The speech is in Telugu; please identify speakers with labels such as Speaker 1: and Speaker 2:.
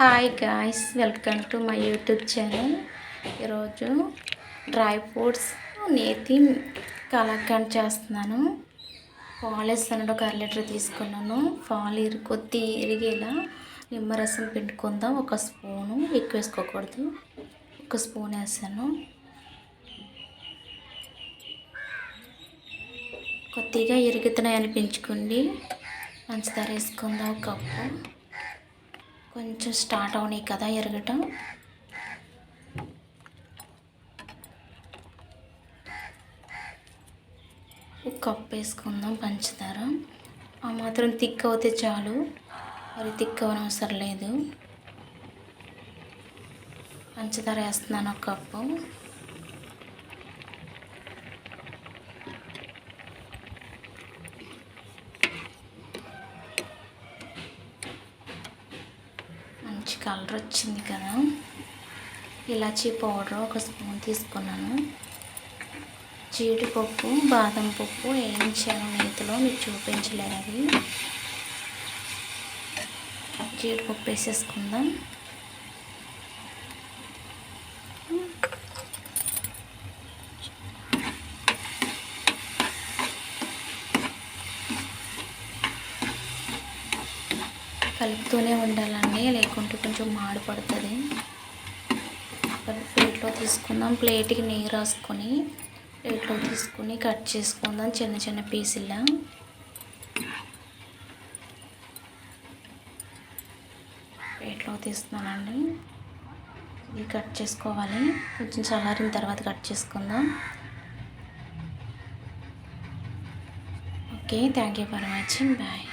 Speaker 1: Hi guys welcome to my YouTube channel ఈరోజు డ్రై ఫ్రూట్స్ నేతి కలాకండ్ చేస్తున్నాను. పాలు వేస్తాను ఒక అర లీటర్ తీసుకున్నాను. పాలు ఇరు కొద్ది ఇరిగేలా నిమ్మరసం పిండుకుందాం. ఒక స్పూను ఎక్కువ వేసుకోకూడదు. ఒక స్పూన్ వేసాను. కొద్దిగా ఇరుగుతున్నాయి అనిపించుకోండి పంచదార వేసుకుందాం ఒక కప్పు. కొంచెం స్టార్ట్ అవునాయి కదా ఎరగటం. ఒక కప్పు వేసుకుందాం పంచదార. ఆ మాత్రం తిక్ అవుతే చాలు. మరి తిక్ అవనవసరం లేదు. పంచదార వేస్తున్నాను ఒక కప్పు. మంచి కలర్ వచ్చింది కదా. ఇలాచీ పౌడర్ ఒక స్పూన్ తీసుకున్నాను. జీడిపప్పు బాదం పప్పు వేయించాను నేతిలో మీరు చూపించలేదు అవి. జీడిపప్పు వేసేసుకుందాం. కలుపుతూనే ఉండాలండి లేకుంటే కొంచెం మాడి పడుతుంది ప్లేట్లో తీసుకుందాం. ప్లేట్కి నీరు రాసుకొని ప్లేట్లో తీసుకుని కట్ చేసుకుందాం చిన్న చిన్న పీసులా ప్లేట్లో తీస్తున్నానండి ఇది కట్ చేసుకోవాలి. కొంచెం చల్లారిన తర్వాత కట్ చేసుకుందాం. Okay thank you for watching. Bye.